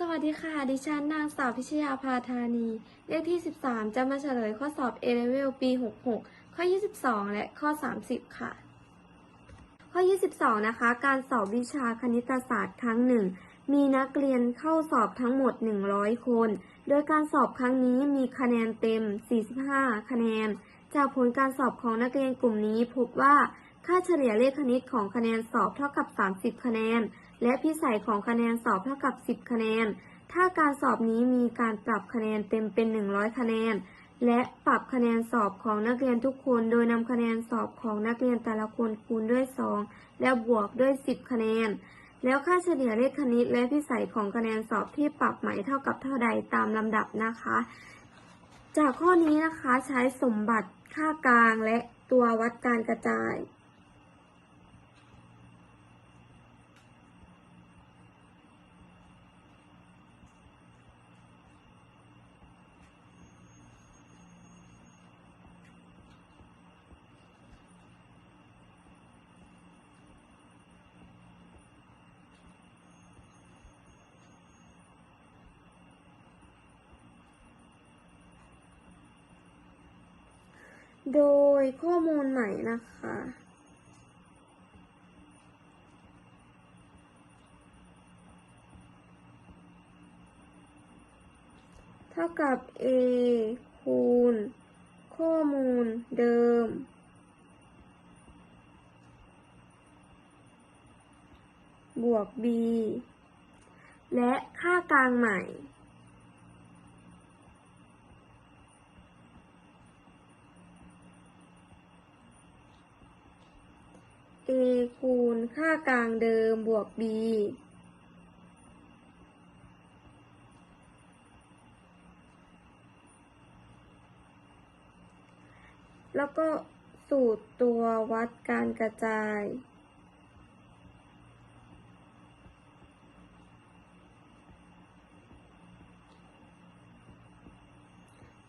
สวัสดีค่ะ ดิฉันนางสาวพิชยาภาธานี เลขที่ 13 จะมาเฉลยข้อสอบ A Level ปี 66 ข้อ 22 และข้อ 30 ค่ะ ข้อ 22 นะคะ การสอบวิชาคณิตศาสตร์ครั้งหนึ่ง มีนักเรียนเข้าสอบทั้งหมด 100 คน โดยการสอบครั้งนี้มีคะแนนเต็ม 45 คะแนน จากผลการสอบของนักเรียนกลุ่มนี้พบว่า ค่าเฉลี่ยเลขคณิตของคะแนนสอบเท่ากับ 30 คะแนน และพิสัยของคะแนนสอบเท่ากับ 10 คะแนน ถ้าการสอบนี้มีการปรับคะแนนเต็มเป็น 100 คะแนน และปรับคะแนนสอบของนักเรียนทุกคน โดยนำคะแนนสอบของนักเรียนแต่ละคนคูณด้วย 2 และบวกด้วย 10 คะแนน แล้วค่าเฉลี่ยเลขคณิตและพิสัยของคะแนนสอบที่ปรับใหม่เท่ากับเท่าใดตามลำดับนะคะ จากข้อนี้นะคะใช้สมบัติค่ากลางและตัววัดการกระจาย โดยข้อมูลใหม่นะคะ เท่ากับ a คูณ ข้อมูลเดิม บวก b และค่ากลางใหม่ a คูณค่ากลางเดิมบวก b แล้วก็สูตรตัววัดการกระจาย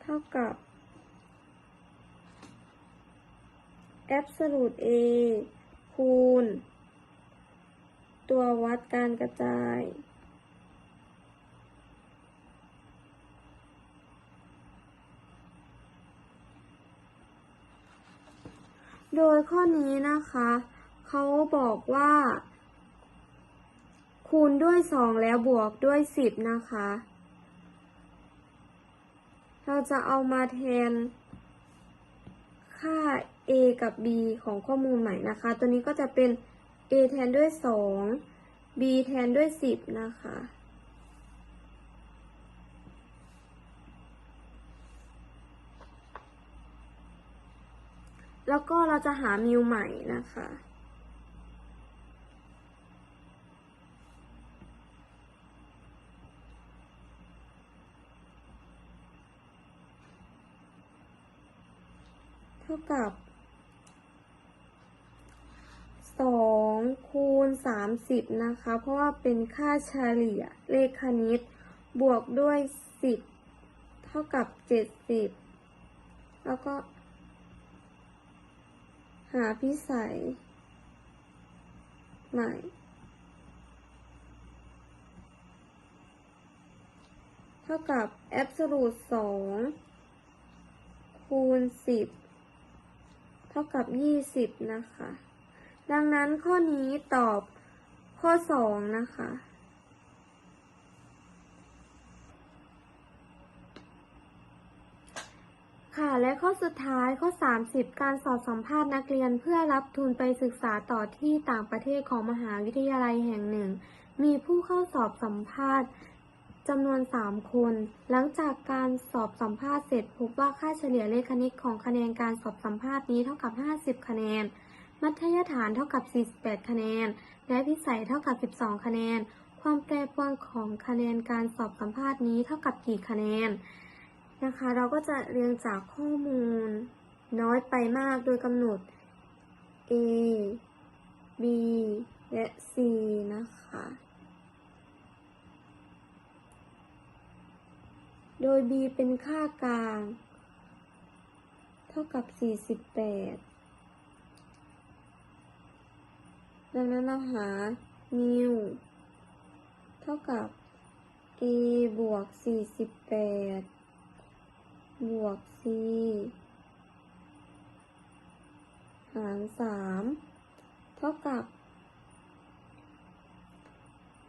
เท่ากับ absolute a คูณ ตัววัดการกระจาย โดยข้อนี้นะคะ เขาบอกว่า คูณด้วย 2 แล้วบวกด้วย 10 นะคะ เราจะเอามาแทนค่า a กับ b ของข้อมูลใหม่นะคะ ตัวนี้ก็จะเป็น a แทนด้วย 2 b แทนด้วย 10 นะคะ แล้วก็เราจะหามิวใหม่นะคะเท่ากับ 2 คู ณ 30 นะคะ เพราะว่าเป็นค่าเฉลี่ยเลขคณิต บวกด้วย 10 เท่ากับ 70 แล้วก็ หาพิสัย ใหม่เท่ากับ absolute 2 คูณ 10 เท่ากับ 20 นะคะ ดังนั้นข้อนี้ตอบข้อ 2 นะคะ ค่ะ และข้อสุดท้ายข้อ 30 การสอบสัมภาษณ์นักเรียนเพื่อรับทุนไปศึกษาต่อที่ต่างประเทศของมหาวิทยาลัยแห่งหนึ่ง มีผู้เข้าสอบสัมภาษณ์จำนวน 3 คน หลังจากการสอบสัมภาษณ์เสร็จพบว่าค่าเฉลี่ยเลขคณิตของคะแนนการสอบสัมภาษณ์นี้เท่ากับ 50 คะแนน มัธยฐานเท่ากับ 48 คะแนน และพิสัยเท่ากับ 12 คะแนน ความแปรปรวนของคะแนนการสอบสัมภาษณ์นี้เท่ากับกี่คะแนนนะคะ เราก็จะเรียงจากข้อมูล น้อยไปมากโดยกำหนด A B และ C นะคะ โดย B เป็นค่ากลาง เท่ากับ 48 ดังนั้นเราหา new เท่ากับ a บวก 48 บวก c หาร 3 เท่ากับ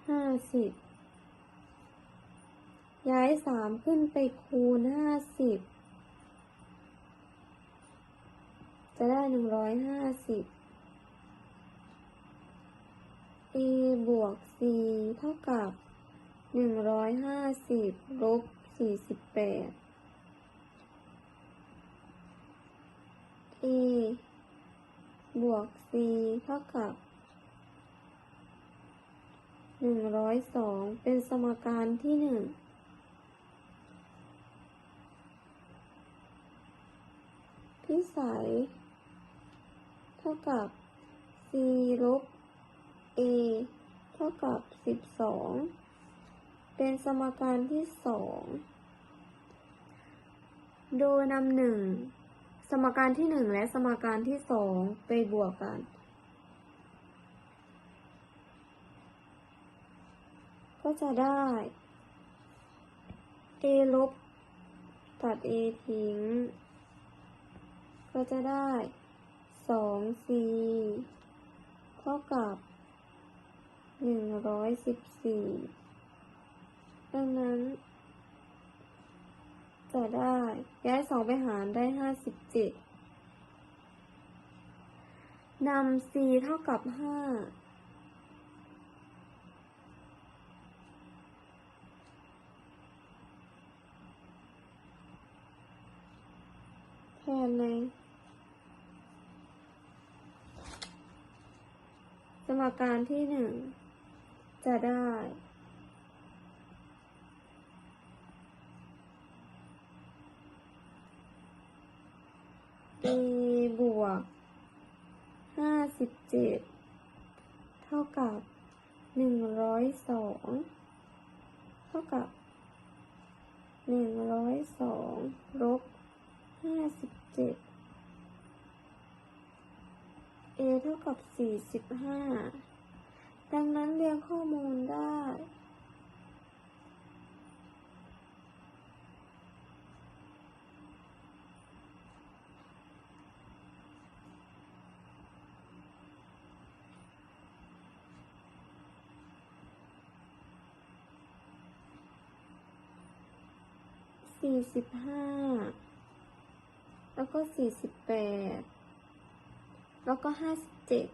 50 ย้าย 3 ขึ้นไปคูณ 50 จะได้ 150 4 เท่ากับ 150ลบ48 a บวก c เท่ากับ 102 เป็นสมการที่ 1พิสัย เท่ากับ c ลบ a ท่ากับสิบสองเป็นสมการที่สองโดยนำหนึ่งสมการที่หนึ่งและสมการที่สองไปบวกกัน ก็จะได้ a ลบตัด a ทิ้ง ก็จะได้สอง c เท่ากับ หนึ่งร้อยสิบสี่ดังนั้น จะได้ย้ายสองไปหารได้ห้าสิบเจ็ดนำ c เท่ากับห้าแทนในสมการที่หนึ่ง จะได้ a บวกห้าสิบเจ็ดเท่ากับหนึ่งร้อยสองเท่ากับหนึ่งร้อยสองลบห้าสิบเจ็ด a เท่ากับ45 ดังนั้นเรียงข้อมูลได้ สี่สิบห้า แล้วก็สี่สิบแปด แล้วก็ห้าสิบเจ็ด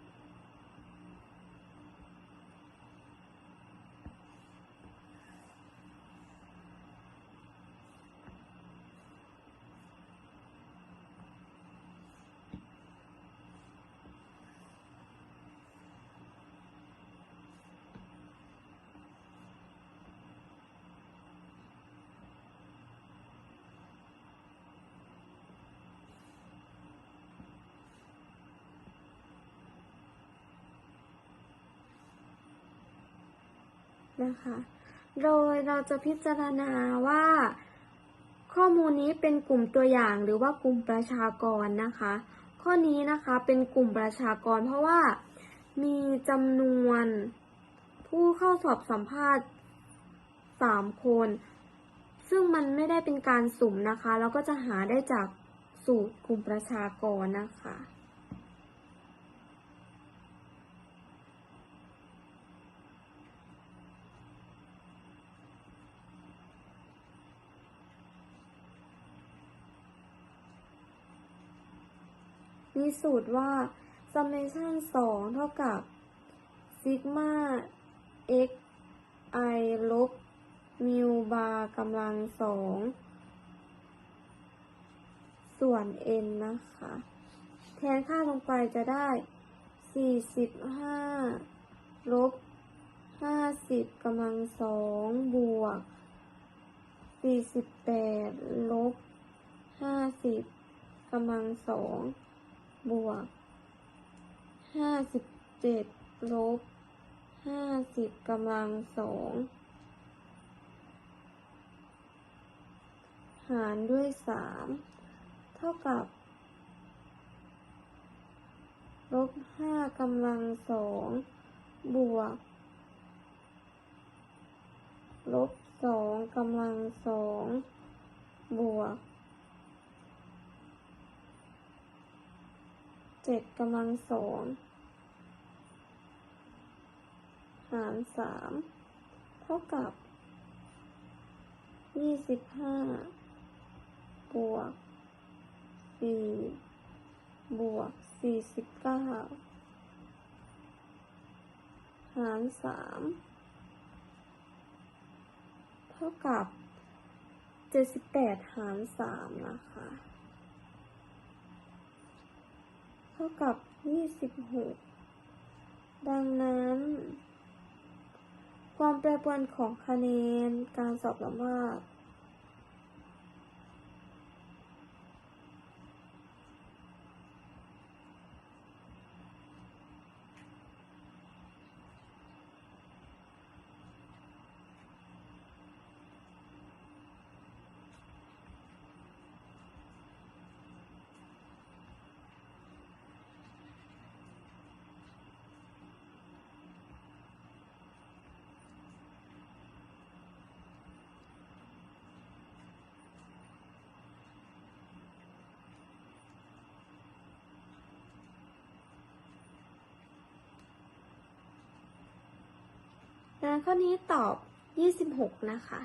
นะคะ โดยเราจะพิจารณาว่า ข้อมูลนี้เป็นกลุ่มตัวอย่างหรือว่ากลุ่มประชากรนะคะ ข้อนี้นะคะเป็นกลุ่มประชากรเพราะว่ามีจำนวนผู้เข้าสอบสัมภาษณ์สามคน ซึ่งมันไม่ได้เป็นการสุ่มนะคะ เราก็จะหาได้จากสูตรกลุ่มประชากรนะคะ มีสูตรว่า summation 2 เท่ากับ sigma x i ลบ mu bar กำลังสองส่วน n นะคะ แทนค่าลงไปจะได้ 45 ลบ 50กำลังสองบวก 48 ลบ 50กำลังสอง บวก57ลบ50กำลังสองหารด้วยสามเท่ากับลบห้ากำลังสองบวกลบสองกำลังสองบวก เจ็ดกำลังสองหารสามเท่ากับยี่สิบห้าบวกสี่บวกสี่สิบเก้าหารสามเท่ากับเจ็ดสิบแปดหารสามนะคะ เท่ากับ 26 ดังนั้น ความแปรปรวนของคะแนนการสอบสัมภาษณ์ งานข้อนี้ตอบ 26 นะคะ